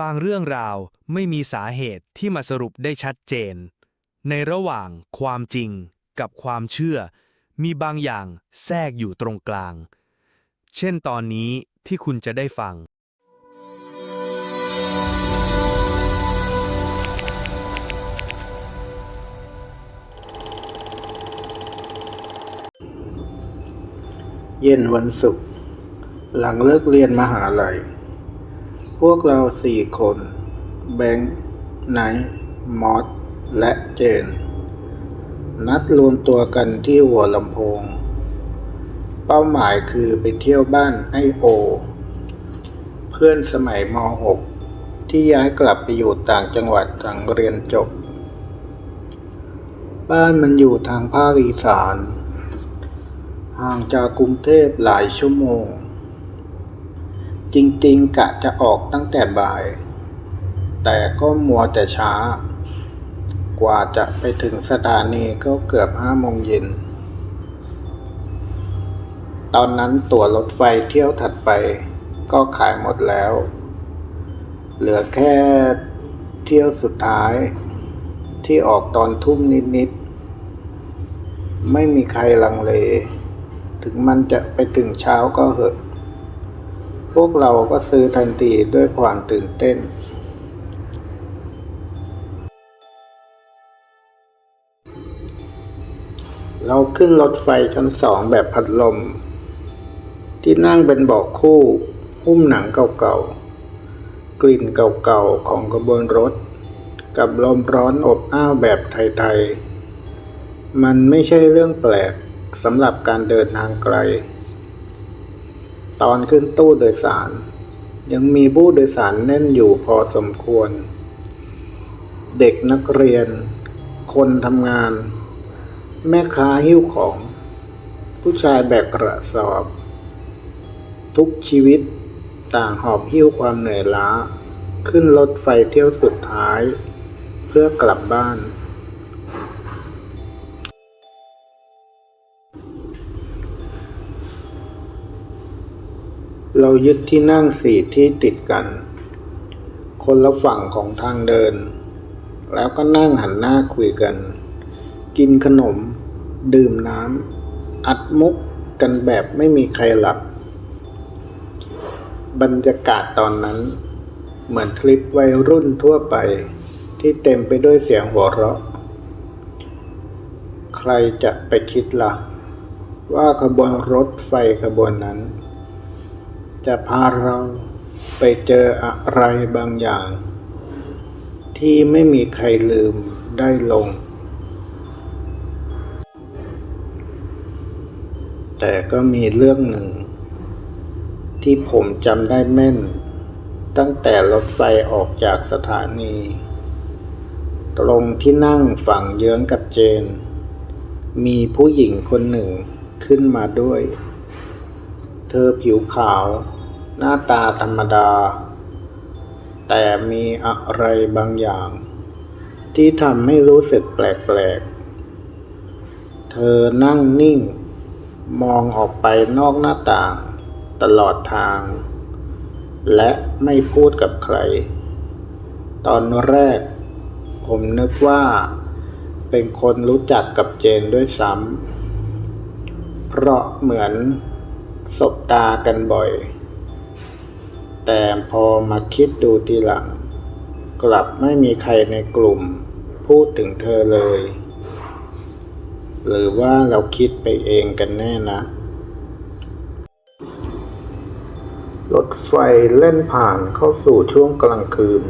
บางเรื่องราวไม่มีสาเหตุที่มาสรุปได้ชัดเจน ในระหว่างความจริงกับความเชื่อ มีบางอย่างแทรกอยู่ตรงกลาง เช่นตอนนี้ที่คุณจะได้ฟัง เย็นวันศุกร์หลังเลิกเรียนมหาลัย พวกเราสี่คน แบงค์ไนท์มอสและเจน นัดรวมตัวกันที่หัวลำโพง เป้าหมายคือไปเที่ยวบ้านไอโอ เพื่อนสมัยม .6 ที่ย้ายกลับไปอยู่ต่างจังหวัดหลังเรียนจบ บ้านมันอยู่ทางภาคอีสาน ห่างจากกรุงเทพหลายชั่วโมง จริงๆ กะจะออกตั้งแต่บ่าย แต่ก็มัวแต่ช้า กว่าจะไปถึงสถานีก็เกือบห้าโมงเย็น ตอนนั้นตั๋วรถไฟเที่ยวถัดไป ก็ขายหมดแล้ว เหลือแค่เที่ยวสุดท้าย ที่ออกตอนทุ่มนิดๆ ไม่มีใครลังเล ถึงมันจะไปถึงเช้าก็เหอะ พวกเราก็ซื้อทันทีด้วยความตื่นเต้น เราขึ้นรถไฟชั้นสองแบบพัดลม ที่นั่งเป็นเบาะคู่หุ้มหนังเก่าๆ กลิ่นเก่าๆ ของกระบวนรถ กับลมร้อนอบอ้าวแบบไทยๆ มันไม่ใช่เรื่องแปลกสำหรับการเดินทางไกล ตอนขึ้นตู้โดยสาร ยังมีผู้โดยสารแน่นอยู่พอสมควร เด็กนักเรียน คนทำงาน แม่ค้าหิ้วของ ผู้ชายแบกกระสอบ ทุกชีวิตต่างหอบหิ้วความเหนื่อยล้า ขึ้นรถไฟเที่ยวสุดท้าย เพื่อกลับบ้าน เรายึดที่นั่งสี่ที่ติดกัน คนละฝั่งของทางเดิน แล้วก็นั่งหันหน้าคุยกัน กินขนม ดื่มน้ำอัดมุกกันแบบไม่มีใครหลับ บรรยากาศตอนนั้น เหมือนคลิปวัยรุ่นทั่วไป ที่เต็มไปด้วยเสียงหัวเราะ ใครจะไปคิดละ่ะ ว่าขบวนรถไฟขบวนนั้น จะพาเราไปเจออะไรบางอย่าง ที่ไม่มีใครลืมได้ลง แต่ก็มีเรื่องหนึ่ง ที่ผมจำได้แม่น ตั้งแต่รถไฟออกจากสถานี ตรงที่นั่งฝั่งเยื้องกับเจน มีผู้หญิงคนหนึ่งขึ้นมาด้วย เธอผิวขาว หน้าตาธรรมดา แต่มีอะไรบางอย่าง ที่ทำให้รู้สึกแปลกๆ เธอนั่งนิ่ง มองออกไปนอกหน้าต่าง ตลอดทาง และไม่พูดกับใคร ตอนแรก ผมนึกว่า เป็นคนรู้จักกับเจนด้วยซ้ำเพราะเหมือน สบตากันบ่อย แต่พอมาคิดดูทีหลัง กลับไม่มีใครในกลุ่ม พูดถึงเธอเลย หรือว่าเราคิดไปเองกันแน่นะ รถไฟเล่นผ่านเข้าสู่ช่วงกลางคืน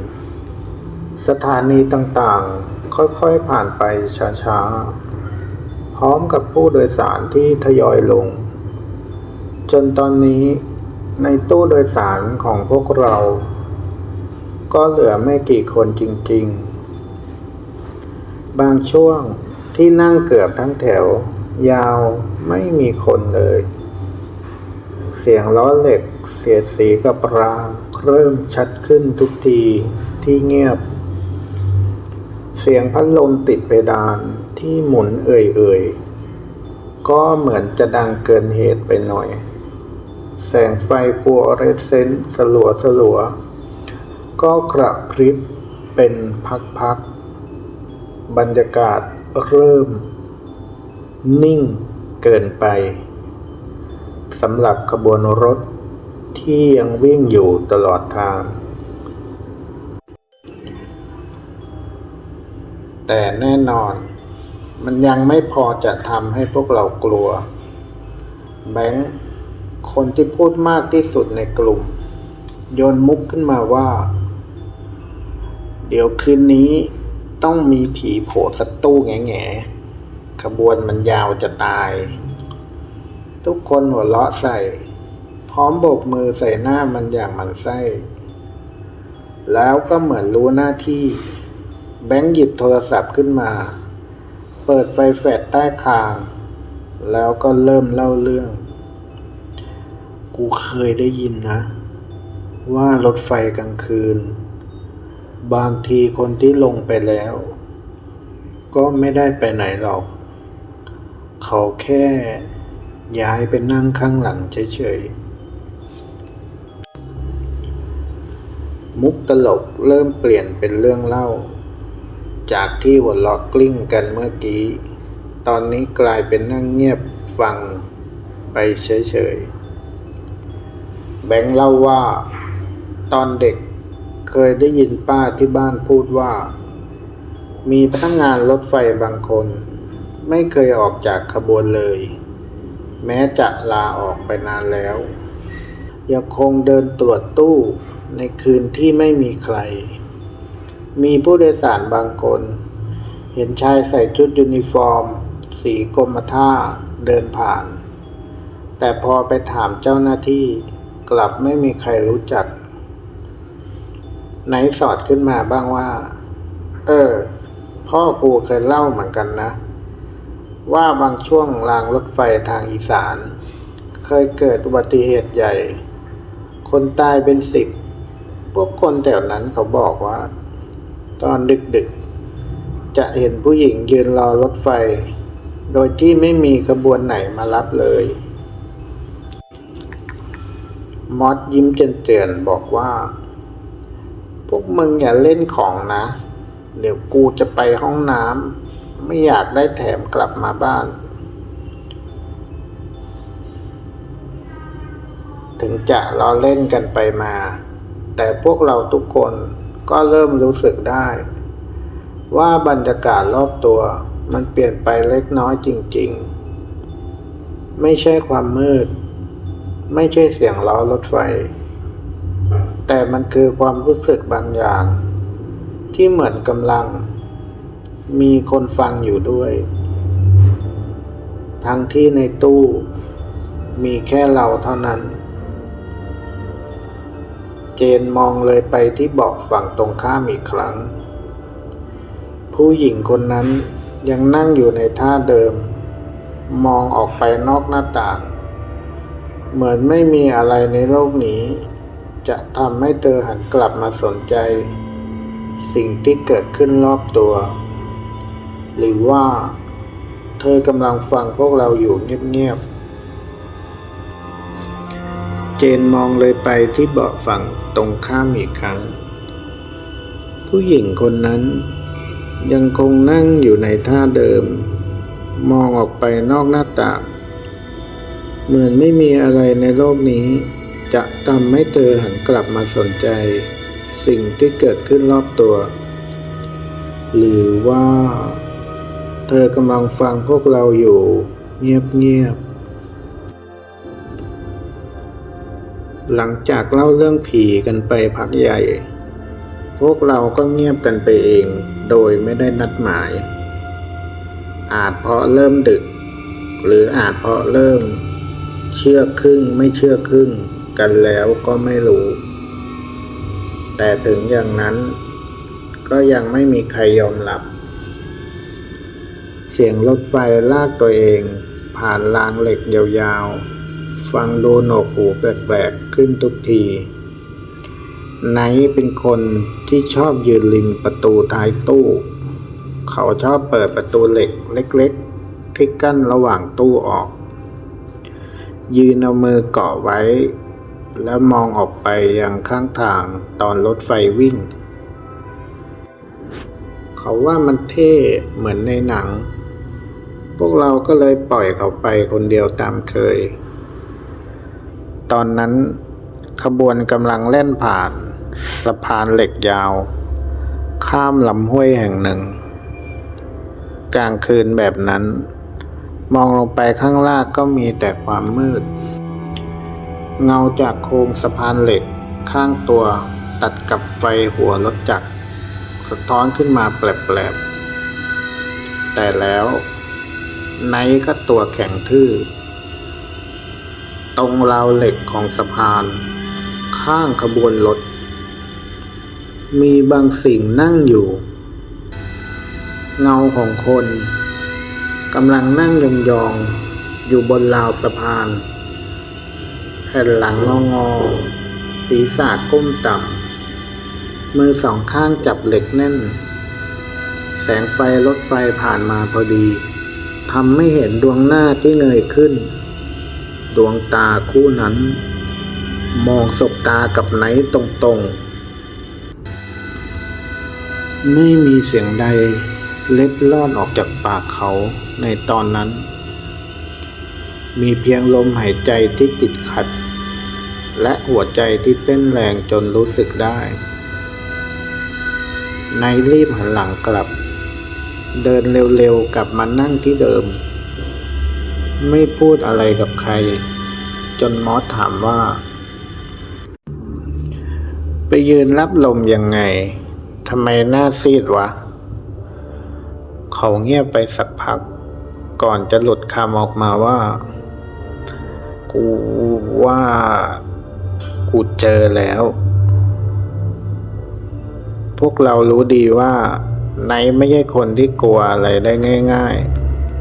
สถานีต่างๆ ค่อยๆผ่านไปช้าๆ พร้อมกับผู้โดยสารที่ทยอยลง จนตอนนี้ในตู้โดยสารของพวกเรา ก็เหลือไม่กี่คนจริง ๆ บางช่วงที่นั่งเกือบทั้งแถว ยาวไม่มีคนเลย เสียงล้อเหล็กเสียดสีกับรางเริ่มชัดขึ้นทุกทีที่เงียบ เสียงพัดลมติดเพดานที่หมุนเอ่ยๆ ก็เหมือนจะดังเกินเหตุไปหน่อย แสงไฟฟลูออเรสเซนต์สลัวสลัว ก็กระพริบเป็นพักๆ บรรยากาศเริ่ม นิ่งเกินไปสำหรับขบวนรถที่ยังวิ่งอยู่ตลอดทาง แต่แน่นอน มันยังไม่พอจะทำให้พวกเรากลัว แบงค์ คนที่พูดมากที่สุดในกลุ่ม โยนมุกขึ้นมาว่า เดี๋ยวคืนนี้ต้องมีผีโผล่สักตู้แง่ๆขบวนมันยาวจะตาย ทุกคนหัวเราะใส่ พร้อมโบกมือใส่หน้ามันอย่างหมันไส้ แล้วก็เหมือนรู้หน้าที่ แบงค์หยิบโทรศัพท์ขึ้นมา เปิดไฟแฟลชใต้คาง แล้วก็เริ่มเล่าเรื่อง กูเคยได้ยินนะ ว่ารถไฟกลางคืน บางทีคนที่ลงไปแล้ว ก็ไม่ได้ไปไหนหรอก เขาแค่ย้ายไปนั่งข้างหลังเฉยๆ มุกตลกเริ่มเปลี่ยนเป็นเรื่องเล่า จากที่หัวเราะกลิ้งกันเมื่อกี้ ตอนนี้กลายเป็นนั่งเงียบฟังไปเฉยๆ บงค์เล่าว่า ตอนเด็กเคยได้ยินป้าที่บ้านพูดว่า มีพนักงานรถไฟบางคน ไม่เคยออกจากขบวนเลย แม้จะลาออกไปนานแล้ว ยังคงเดินตรวจตู้ในคืนที่ไม่มีใคร มีผู้โดยสารบางคน เห็นชายใส่ชุดยูนิฟอร์ม สีกรมท่าเดินผ่าน แต่พอไปถามเจ้าหน้าที่ กลับไม่มีใครรู้จัก ไหนสอดขึ้นมาบ้างว่า เออ พ่อกูเคยเล่าเหมือนกันนะ ว่าบางช่วงรางรถไฟทางอีสาน เคยเกิดอุบัติเหตุใหญ่ คนตายเป็นสิบ พวกคนแถวนั้นเขาบอกว่า ตอนดึกๆ จะเห็นผู้หญิงยืนรอรถไฟ โดยที่ไม่มีขบวนไหนมารับเลย มอสยิ้มเจือนๆบอกว่า พวกมึงอย่าเล่นของนะ เดี๋ยวกูจะไปห้องน้ำไม่อยากได้แถมกลับมาบ้าน ถึงจะล้อเล่นกันไปมา แต่พวกเราทุกคนก็เริ่มรู้สึกได้ ว่าบรรยากาศรอบตัวมันเปลี่ยนไปเล็กน้อยจริง ๆ ไม่ใช่ความมืด ไม่ใช่เสียงล้อรถไฟ แต่มันคือความรู้สึกบางอย่าง ที่เหมือนกำลัง มีคนฟังอยู่ด้วย ทั้งที่ในตู้ มีแค่เราเท่านั้น เจนมองเลยไปที่เบาะฝั่งตรงข้ามอีกครั้ง ผู้หญิงคนนั้นยังนั่งอยู่ในท่าเดิม มองออกไปนอกหน้าต่าง เหมือนไม่มีอะไรในโลกนี้ จะทำให้เธอหันกลับมาสนใจ สิ่งที่เกิดขึ้นรอบตัว หรือว่า เธอกำลังฟังพวกเราอยู่เงียบๆ เจนมองเลยไปที่เบาะฝั่งตรงข้ามอีกครั้ง ผู้หญิงคนนั้นยังคงนั่งอยู่ในท่าเดิม มองออกไปนอกหน้าต่าง เหมือนไม่มีอะไรในโลกนี้ จะทำให้เธอหันกลับมาสนใจ สิ่งที่เกิดขึ้นรอบตัว หรือว่า เธอกำลังฟังพวกเราอยู่ เงียบๆ หลังจากเล่าเรื่องผีกันไปพักใหญ่ พวกเราก็เงียบกันไปเอง โดยไม่ได้นัดหมาย อาจเพราะเริ่มดึก หรืออาจเพราะเริ่ม เชื่อครึ่งไม่เชื่อครึ่งกันแล้วก็ไม่รู้ แต่ถึงอย่างนั้น ก็ยังไม่มีใครยอมรับ เสียงรถไฟลากตัวเอง ผ่านรางเหล็กยาวๆ ฟังดูหนวกหูแปลกๆ ขึ้นทุกทีไนเป็นคนที่ชอบยืนริมประตูท้ายตู้ เขาชอบเปิดประตูเหล็กเล็ก ๆ ที่กั้นระหว่างตู้ออก ยืนเอามือเกาะไว้ แล้วมองออกไปยังข้างทางตอนรถไฟวิ่ง เขาว่ามันเท่เหมือนในหนัง พวกเราก็เลยปล่อยเขาไปคนเดียวตามเคย ตอนนั้นขบวนกำลังแล่นผ่าน สะพานเหล็กยาว ข้ามลำห้วยแห่งหนึ่ง กลางคืนแบบนั้น มองลงไปข้างล่างก็มีแต่ความมืด เงาจากโครงสะพานเหล็กข้างตัวตัดกับไฟหัวรถจักร สะท้อนขึ้นมาแปลบๆ แต่แล้วไนท์ก็ตัวแข็งทื่อ ตรงราวเหล็กของสะพาน ข้างขบวนรถ มีบางสิ่งนั่งอยู่ เงาของคน กำลังนั่งยองๆอยู่บนราวสะพาน แผ่นหลังงองอๆศีรษะก้มต่ำ มือสองข้างจับเหล็กแน่น แสงไฟรถไฟผ่านมาพอดีทำให้เห็นดวงหน้าที่เงยขึ้น ดวงตาคู่นั้น มองสบตากับไหนตรงๆ ไม่มีเสียงใด เล็ดลอดออกจากปากเขาในตอนนั้น มีเพียงลมหายใจที่ติดขัด และหัวใจที่เต้นแรงจนรู้สึกได้นายรีบหันหลังกลับ เดินเร็วๆกลับมานั่งที่เดิม ไม่พูดอะไรกับใคร จนมอสถามว่า ไปยืนรับลมยังไงทำไมหน้าซีดวะ เขาเงียบไปสักพัก ก่อนจะหลุดคำออกมาว่า กูว่า กูเจอแล้ว พวกเรารู้ดีว่าไนไม่ใช่คนที่กลัวอะไรได้ง่าย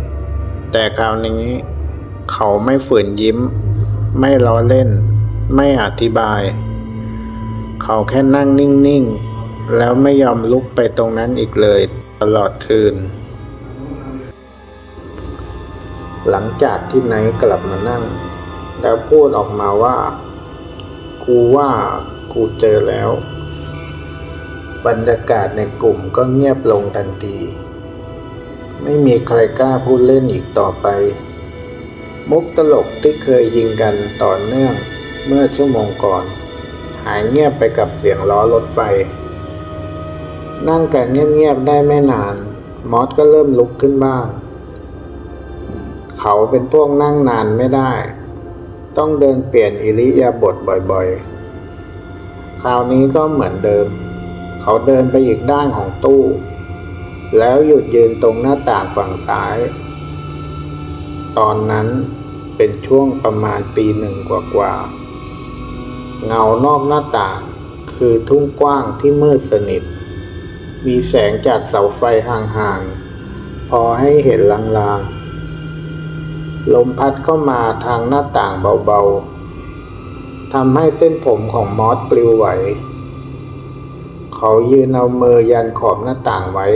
ๆ แต่คราวนี้เขาไม่ฝืนยิ้ม ไม่ล้อเล่น ไม่อธิบาย เขาแค่นั่งนิ่ง ๆ แล้วไม่ยอมลุกไปตรงนั้นอีกเลย ตลอดคืน หลังจากที่ไนท์กลับมานั่ง แล้วพูดออกมาว่า กูว่ากูเจอแล้ว บรรยากาศในกลุ่มก็เงียบลงทันที ไม่มีใครกล้าพูดเล่นอีกต่อไป มุกตลกที่เคยยิงกันต่อเนื่องเมื่อชั่วโมงก่อน หายเงียบไปกับเสียงล้อรถไฟ นั่งกันเงียบๆได้ไม่นาน มอสก็เริ่มลุกขึ้นบ้าง เขาเป็นพวกนั่งนานไม่ได้ ต้องเดินเปลี่ยนอิริยาบถบ่อยๆ คราวนี้ก็เหมือนเดิม เขาเดินไปอีกด้านของตู้ แล้วหยุดยืนตรงหน้าต่างฝั่งซ้าย ตอนนั้นเป็นช่วงประมาณปีหนึ่งกว่าๆ เงานอกหน้าต่างคือทุ่งกว้างที่มืดสนิท มีแสงจากเสาไฟห่างๆ พอให้เห็นลางๆ ลมพัดเข้ามาทางหน้าต่างเบาๆทำให้เส้นผมของมอสปลิวไหว เขายืนเอามือยันขอบหน้าต่างไว้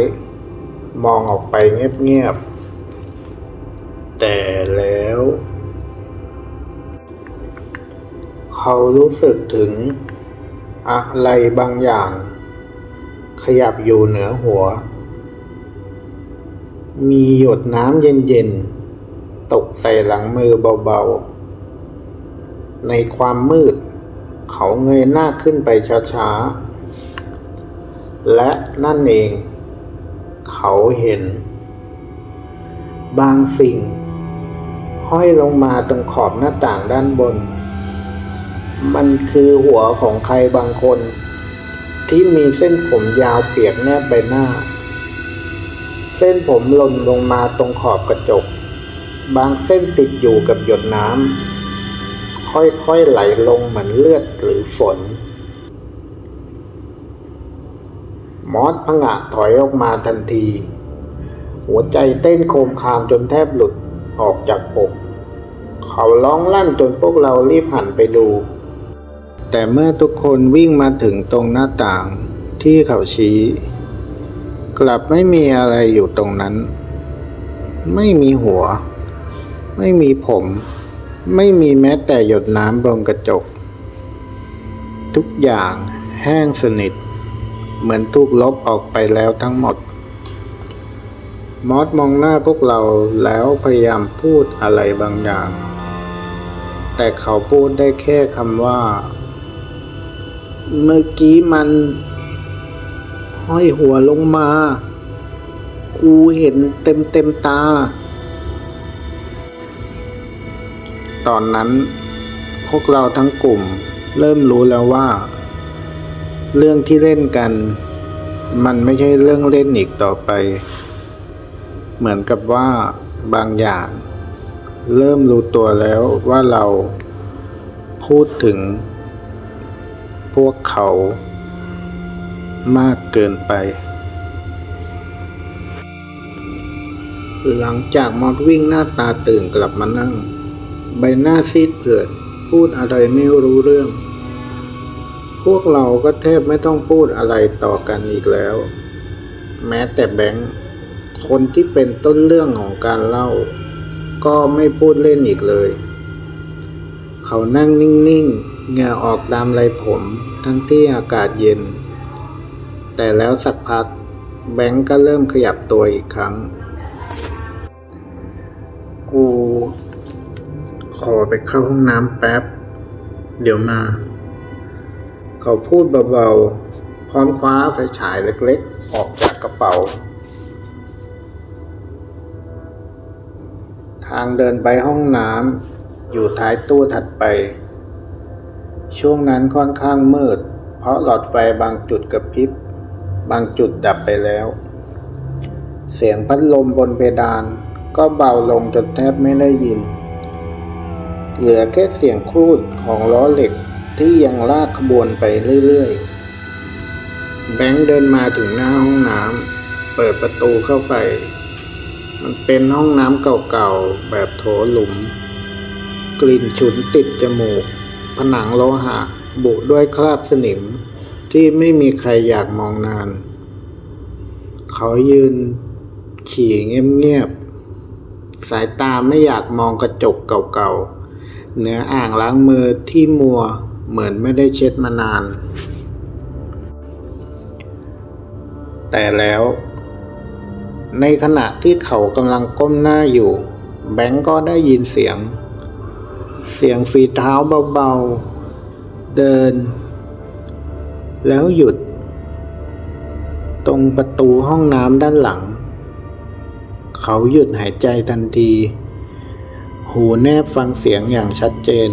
มองออกไปเงียบๆ แต่แล้ว เขารู้สึกถึงอะไรบางอย่าง ขยับอยู่เหนือหัว มีหยดน้ำเย็นๆ ตกใส่หลังมือเบาๆ ในความมืด เขาเงยหน้าขึ้นไปช้าๆ และนั่นเอง เขาเห็น บางสิ่ง ห้อยลงมาตรงขอบหน้าต่างด้านบน มันคือหัวของใครบางคน ที่มีเส้นผมยาวเปียกแนบใบหน้า เส้นผมหล่นลงมาตรงขอบกระจก บางเส้นติดอยู่กับหยดน้ำค่อยๆไหลลงเหมือนเลือดหรือฝน มอสผงะถอยออกมาทันที หัวใจเต้นโคมคามจนแทบหลุดออกจากอก เขาร้องลั่นจนพวกเรารีบหันไปดู แต่เมื่อทุกคนวิ่งมาถึงตรงหน้าต่างที่เขาชี้ กลับไม่มีอะไรอยู่ตรงนั้น ไม่มีหัว ไม่มีผม ไม่มีแม้แต่หยดน้ำบนกระจก ทุกอย่างแห้งสนิท เหมือนถูกลบออกไปแล้วทั้งหมด มอสมองหน้าพวกเราแล้วพยายามพูดอะไรบางอย่าง แต่เขาพูดได้แค่คำว่า เมื่อกี้มัน ห้อยหัวลงมา กูเห็นเต็มเต็มตา ตอนนั้น พวกเราทั้งกลุ่มเริ่มรู้แล้วว่า เรื่องที่เล่นกัน มันไม่ใช่เรื่องเล่นอีกต่อไป เหมือนกับว่าบางอย่าง เริ่มรู้ตัวแล้วว่าเราพูดถึง พวกเขา มากเกินไป หลังจากมอดวิ่งหน้าตาตื่นกลับมานั่ง ใบหน้าซีดเผือดพูดอะไรไม่รู้เรื่อง พวกเราก็แทบไม่ต้องพูดอะไรต่อกันอีกแล้ว แม้แต่แบงค์คนที่เป็นต้นเรื่องของการเล่า ก็ไม่พูดเล่นอีกเลย เขานั่งนิ่งๆเหงื่อออกตามไหลผม ทั้งที่อากาศเย็น แต่แล้วสักพัก แบงค์ก็เริ่มขยับตัวอีกครั้ง กู ขอไปเข้าห้องน้ำแป๊บ เดี๋ยวมา เขาพูดเบาๆ พร้อมคว้าไฟฉายเล็กๆ ออกจากกระเป๋า ทางเดินไปห้องน้ำอยู่ท้ายตู้ถัดไป ช่วงนั้นค่อนข้างมืด เพราะหลอดไฟบางจุดกระพริบ บางจุดดับไปแล้ว เสียงพัดลมบนเพดานก็เบาลงจนแทบไม่ได้ยิน เหลือแค่เสียงครูดของล้อเหล็กที่ยังลากขบวนไปเรื่อยๆ แบงค์เดินมาถึงหน้าห้องน้ำเปิดประตูเข้าไป มันเป็นห้องน้ำเก่าๆ แบบโถหลุม กลิ่นฉุนติดจมูก ผนังโลหะบุด้วยคราบสนิม ที่ไม่มีใครอยากมองนาน เขายืนขี่เงียบๆสายตาไม่อยากมองกระจกเก่าๆ เหนืออ่างล้างมือที่มัวเหมือนไม่ได้เช็ดมานาน แต่แล้ว ในขณะที่เขากำลังก้มหน้าอยู่ แบงก์ก็ได้ยินเสียง เสียงฝีเท้าเบาๆ เดิน แล้วหยุด ตรงประตูห้องน้ำด้านหลัง เขาหยุดหายใจทันที หูแนบฟังเสียงอย่างชัดเจน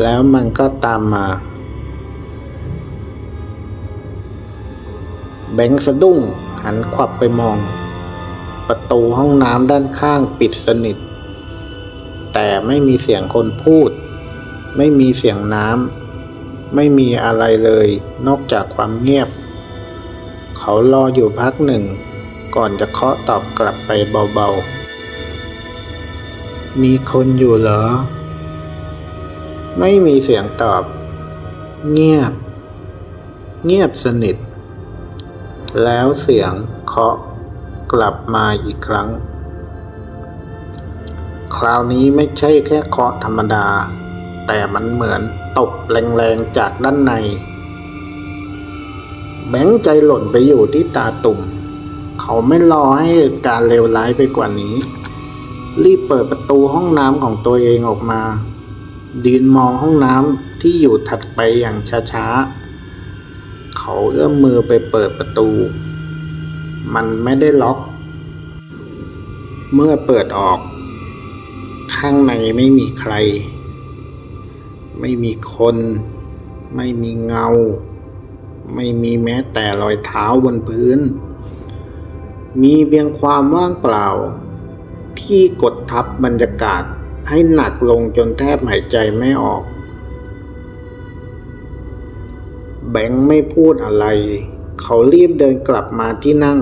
แล้วมันก็ตามมา แบงค์สะดุ้งหันขวับไปมอง ประตูห้องน้ำด้านข้างปิดสนิท แต่ไม่มีเสียงคนพูด ไม่มีเสียงน้ำไม่มีอะไรเลยนอกจากความเงียบ เขารออยู่พักหนึ่ง ก่อนจะเคาะตอบกลับไปเบาๆ มีคนอยู่เหรอ ไม่มีเสียงตอบ เงียบ เงียบสนิท แล้วเสียงเคาะกลับมาอีกครั้ง คราวนี้ไม่ใช่แค่เคาะธรรมดา แต่มันเหมือนตบแรงๆจากด้านใน แบงค์ใจหล่นไปอยู่ที่ตาตุ่ม เขาไม่รอให้การเลวร้ายไปกว่านี้ รีบเปิดประตูห้องน้ำของตัวเองออกมายืนมองห้องน้ำที่อยู่ถัดไปอย่างช้าๆ เขาเอื้อมมือไปเปิดประตู มันไม่ได้ล็อก เมื่อเปิดออก ข้างในไม่มีใคร ไม่มีคน ไม่มีเงา ไม่มีแม้แต่รอยเท้าบนพื้น มีเพียงความว่างเปล่า ที่กดทับบรรยากาศให้หนักลงจนแทบหายใจไม่ออก แบงค์ไม่พูดอะไร เขารีบเดินกลับมาที่นั่ง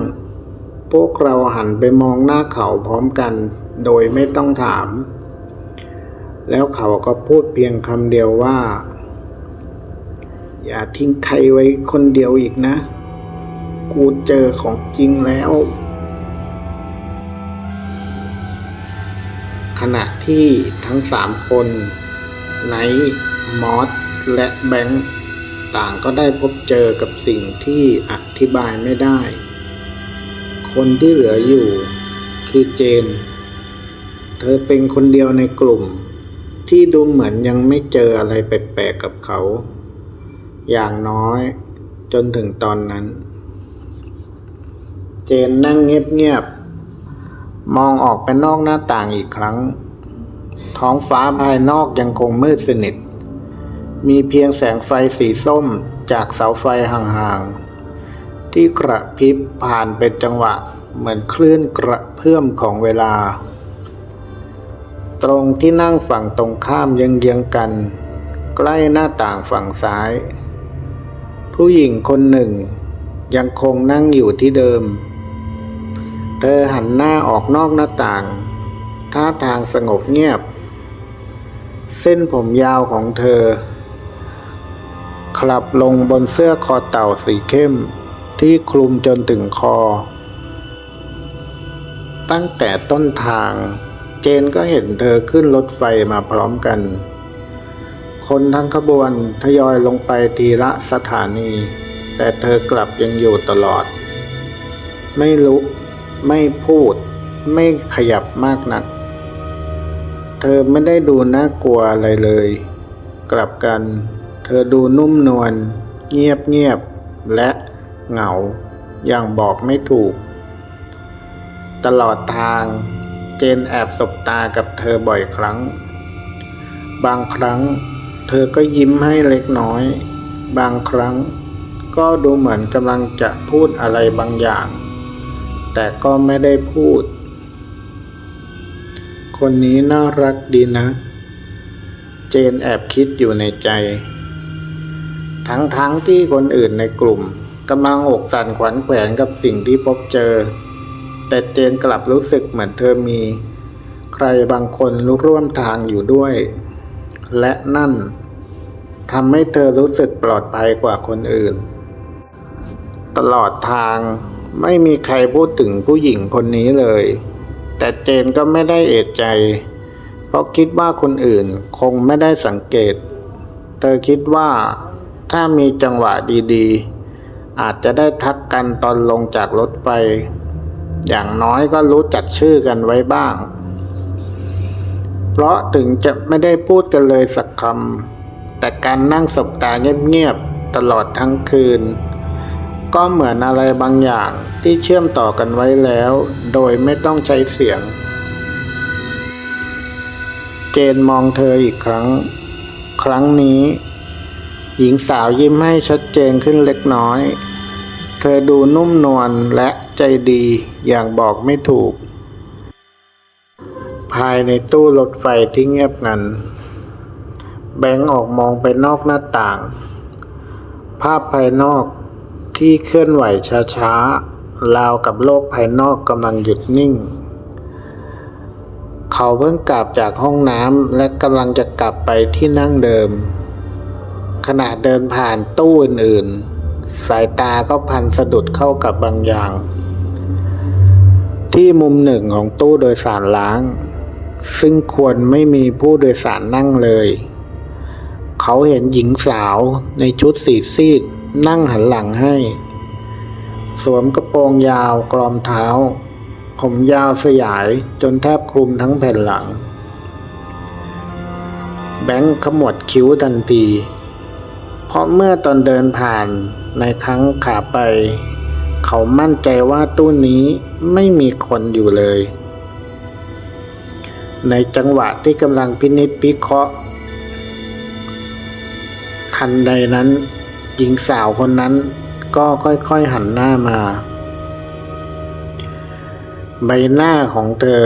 พวกเราหันไปมองหน้าเขาพร้อมกัน โดยไม่ต้องถาม แล้วเขาก็พูดเพียงคำเดียวว่า อย่าทิ้งใครไว้คนเดียวอีกนะ กูเจอของจริงแล้ว ขณะที่ทั้งสามคนไนท์มอสและแบงค์ต่างก็ได้พบเจอกับสิ่งที่อธิบายไม่ได้ คนที่เหลืออยู่คือเจน เธอเป็นคนเดียวในกลุ่ม ที่ดูเหมือนยังไม่เจออะไรแปลกๆกับเขา อย่างน้อยจนถึงตอนนั้น เจนนั่งเงียบ มองออกไปนอกหน้าต่างอีกครั้ง ท้องฟ้าภายนอกยังคงมืดสนิท มีเพียงแสงไฟสีส้มจากเสาไฟห่างๆ ที่กระพริบผ่านเป็นจังหวะเหมือนคลื่นกระเพื่อมของเวลา ตรงที่นั่งฝั่งตรงข้ามยังเยื้องกัน ใกล้หน้าต่างฝั่งซ้าย ผู้หญิงคนหนึ่งยังคงนั่งอยู่ที่เดิม เธอหันหน้าออกนอกหน้าต่าง ท่าทางสงบเงียบ เส้นผมยาวของเธอ คลับลงบนเสื้อคอเต่าสีเข้มที่คลุมจนถึงคอ ตั้งแต่ต้นทาง เจนก็เห็นเธอขึ้นรถไฟมาพร้อมกัน คนทั้งขบวนทยอยลงไปทีละสถานี แต่เธอกลับยังอยู่ตลอด ไม่ลุก ไม่พูด ไม่ขยับมากนัก เธอไม่ได้ดูน่ากลัวอะไรเลย กลับกัน เธอดูนุ่มนวลเงียบเงียบและเหงา อย่างบอกไม่ถูก ตลอดทาง เจนแอบสบตากับเธอบ่อยครั้ง บางครั้ง เธอก็ยิ้มให้เล็กน้อย บางครั้ง ก็ดูเหมือนกำลังจะพูดอะไรบางอย่าง แต่ก็ไม่ได้พูด คนนี้น่ารักดีนะ เจนแอบคิดอยู่ในใจ ทั้งๆทที่คนอื่นในกลุ่มกำลังอกสั่นขวัญแขวนกับสิ่งที่พบเจอ แต่เจนกลับรู้สึกเหมือนเธอมี ใครบางคนร่วมทางอยู่ด้วย และนั่นทำให้เธอรู้สึกปลอดภัยกว่าคนอื่น ตลอดทาง ไม่มีใครพูดถึงผู้หญิงคนนี้เลย แต่เจนก็ไม่ได้เอะใจ เพราะคิดว่าคนอื่นคงไม่ได้สังเกต เธอคิดว่าถ้ามีจังหวะดีๆ อาจจะได้ทักกันตอนลงจากรถไฟอย่างน้อยก็รู้จักชื่อกันไว้บ้าง เพราะถึงจะไม่ได้พูดกันเลยสักคำแต่การนั่งสบตาเงียบๆตลอดทั้งคืน ก็เหมือนอะไรบางอย่างที่เชื่อมต่อกันไว้แล้ว โดยไม่ต้องใช้เสียง เจนมองเธออีกครั้ง ครั้งนี้ หญิงสาวยิ้มให้ชัดเจนขึ้นเล็กน้อย เธอดูนุ่มนวลและใจดีอย่างบอกไม่ถูก ภายในตู้รถไฟที่เงียบงันแบงค์ออกมองไปนอกหน้าต่าง ภาพภายนอก ที่เคลื่อนไหวช้าๆราวกับโลกภายนอกกำลังหยุดนิ่ง เขาเพิ่งกลับจากห้องน้ำและกำลังจะกลับไปที่นั่งเดิม ขณะเดินผ่านตู้อื่นๆ สายตาก็พันสะดุดเข้ากับบางอย่าง ที่มุมหนึ่งของตู้โดยสารล้าง ซึ่งควรไม่มีผู้โดยสารนั่งเลย เขาเห็นหญิงสาวในชุดสีซีด นั่งหันหลังให้ สวมกระโปรงยาวกรอมเท้า ผมยาวสยายจนแทบคลุมทั้งแผ่นหลัง แบงค์ขมวดคิ้วทันที เพราะเมื่อตอนเดินผ่านในครั้งขาไป เขามั่นใจว่าตู้นี้ไม่มีคนอยู่เลย ในจังหวะที่กำลังพินิจพิเคราะห์ทันใดนั้น หญิงสาวคนนั้นก็ค่อยๆหันหน้ามา ใบหน้าของเธอ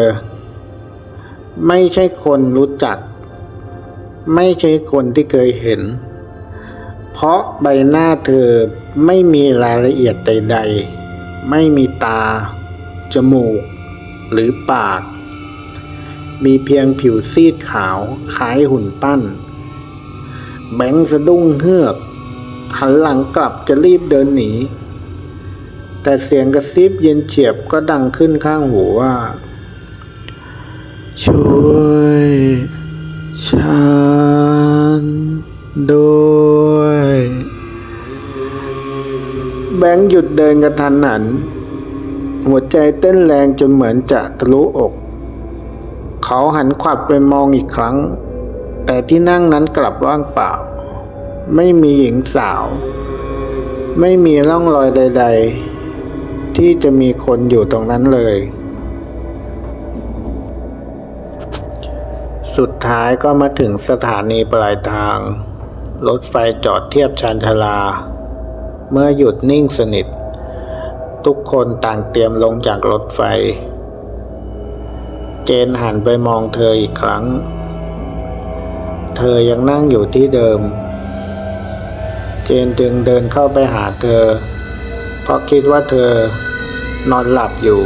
ไม่ใช่คนรู้จัก ไม่ใช่คนที่เคยเห็น เพราะใบหน้าเธอไม่มีรายละเอียดใด ๆ ไม่มีตา จมูก หรือปาก มีเพียงผิวซีดขาวคล้ายหุ่นปั้น แบงค์สะดุ้งเฮือก หันหลังกลับจะรีบเดินหนี แต่เสียงกระซิบเย็นเฉียบก็ดังขึ้นข้างหูว่า ช่วยฉันด้วย แบงค์หยุดเดินกระทันหัน หัวใจเต้นแรงจนเหมือนจะทะลุอก เขาหันขวับไปมองอีกครั้ง แต่ที่นั่งนั้นกลับว่างเปล่า ไม่มีหญิงสาว ไม่มีร่องรอยใด ๆ ที่จะมีคนอยู่ตรงนั้นเลย สุดท้ายก็มาถึงสถานีปลายทาง รถไฟจอดเทียบชานชาลา เมื่อหยุดนิ่งสนิท ทุกคนต่างเตรียมลงจากรถไฟ เจนหันไปมองเธออีกครั้ง เธอยังนั่งอยู่ที่เดิม เจนจึงเดินเข้าไปหาเธอ เพราะคิดว่าเธอนอนหลับอยู่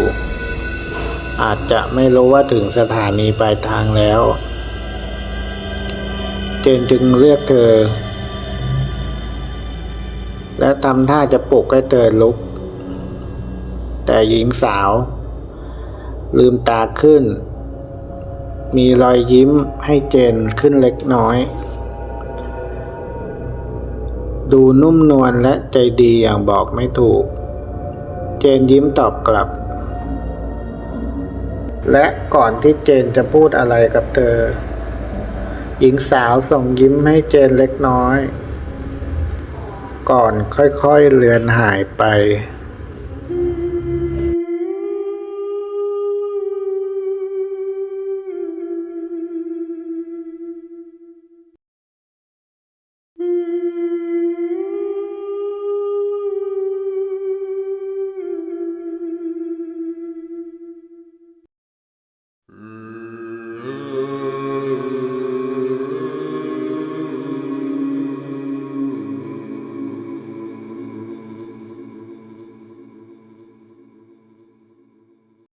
อาจจะไม่รู้ว่าถึงสถานีปลายทางแล้ว เจนจึงเรียกเธอ และทำท่าจะปลุกให้เธอลุก แต่หญิงสาว ลืมตาขึ้น มีรอยยิ้มให้เจนขึ้นเล็กน้อย ดูนุ่มนวลและใจดีอย่างบอกไม่ถูก เจนยิ้มตอบกลับ และก่อนที่เจนจะพูดอะไรกับเธอ หญิงสาวส่งยิ้มให้เจนเล็กน้อย ก่อนค่อยๆเลือนหายไป